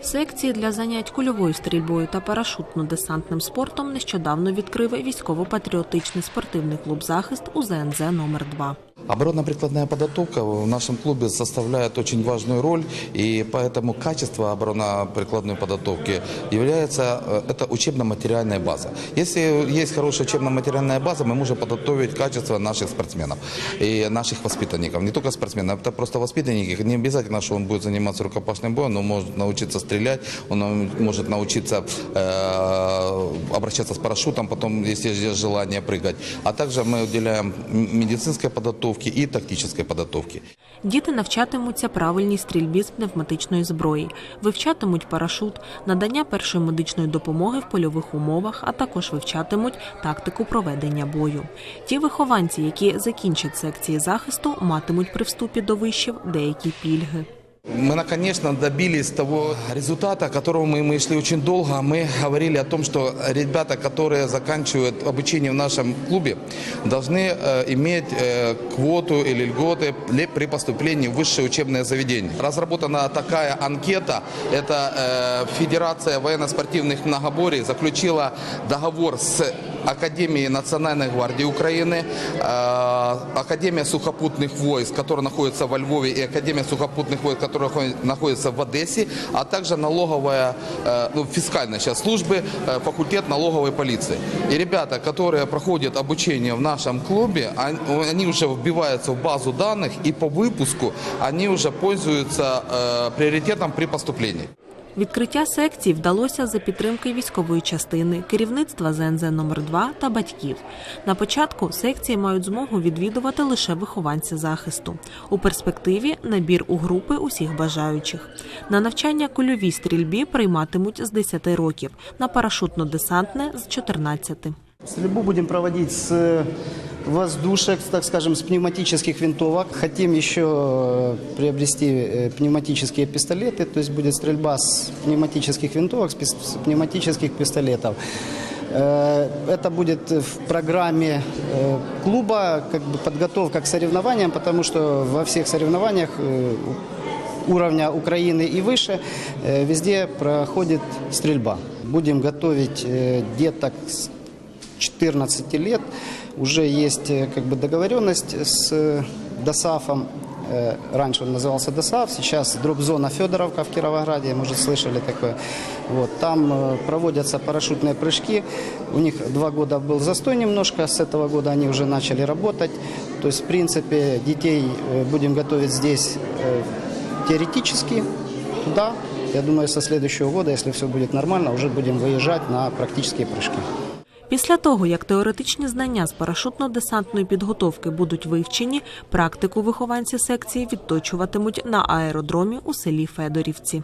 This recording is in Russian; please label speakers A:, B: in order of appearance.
A: Секції для занять кульовою стрільбою та парашутно-десантним спортом нещодавно відкрив військово-патріотичний спортивний клуб захист у ЗНЗ номер 2
B: Оборонно-прикладная подготовка в нашем клубе составляет очень важную роль, и поэтому качество оборонно-прикладной подготовки является э, это учебно-материальная база. Если есть хорошая учебно-материальная база, мы можем подготовить качество наших спортсменов и наших воспитанников. Не только спортсменов, это просто воспитанники. Не обязательно, что он будет заниматься рукопашным боем, он может научиться стрелять, он может научиться э, обращаться с парашютом, потом, если есть желание, прыгать. А также мы уделяем медицинской подготовке и тактичної підготовки.
A: Діти навчатимуться правильній стрільбі з пневматичної зброї, вивчатимуть парашут, надання першої медичної допомоги в польових умовах, а також вивчатимуть тактику проведення бою. Ті вихованці, які закінчать секції захисту, матимуть при вступі до вишів деякі пільги.
B: Мы, наконец-то, добились того результата, к которому мы, мы шли очень долго. Мы говорили о том, что ребята, которые заканчивают обучение в нашем клубе, должны э, иметь э, квоту или льготы при поступлении в высшее учебное заведение. Разработана такая анкета. Это э, Федерация военно-спортивных многоборий заключила договор с Академией Национальной гвардии Украины, э, Академия сухопутных войск, которая находится во Львове, и Академия сухопутных войск, которая находи- находится в Одессе, а также налоговая, э, ну, фискальная сейчас службы, э, факультет налоговой полиции. И ребята, которые проходят обучение в нашем клубе, он- они уже вбиваются в базу данных, и по выпуску они уже пользуются э, приоритетом при поступлении.
A: Відкриття секцій вдалося за підтримки військової частини, керівництва ЗНЗ номер 2 та батьків. На початку секції мають змогу відвідувати лише вихованці захисту. У перспективі набір у групи усіх бажаючих. На навчання кульовій стрільбі прийматимуть з 10 років, на парашутно-десантне з 14.
C: Стрельбу будем проводить с воздушек, так скажем, с пневматических винтовок. Хотим еще э, приобрести э, пневматические пистолеты, то есть будет стрельба с пневматических винтовок, с пневматических пистолетов. Э, Это будет в программе клуба как бы подготовка к соревнованиям, потому что во всех соревнованиях уровня Украины и выше, везде проходит стрельба. Будем готовить деток с 14 лет. Уже есть э, как бы договоренность с э, ДОСАФом. Э, Раньше он назывался ДОСАФ, сейчас дроп-зона Федоровка в Кировограде, может, слышали такое. Вот, там проводятся парашютные прыжки. У них два года был застой немножко, с этого года они уже начали работать. То есть, в принципе, детей будем готовить здесь теоретически, да. Я думаю, со следующего года, если все будет нормально, уже будем выезжать на практические прыжки.
A: Після того, як теоретичні знання з парашутно-десантної підготовки будуть вивчені, практику вихованці секції відточуватимуть на аеродромі у селі Федорівці.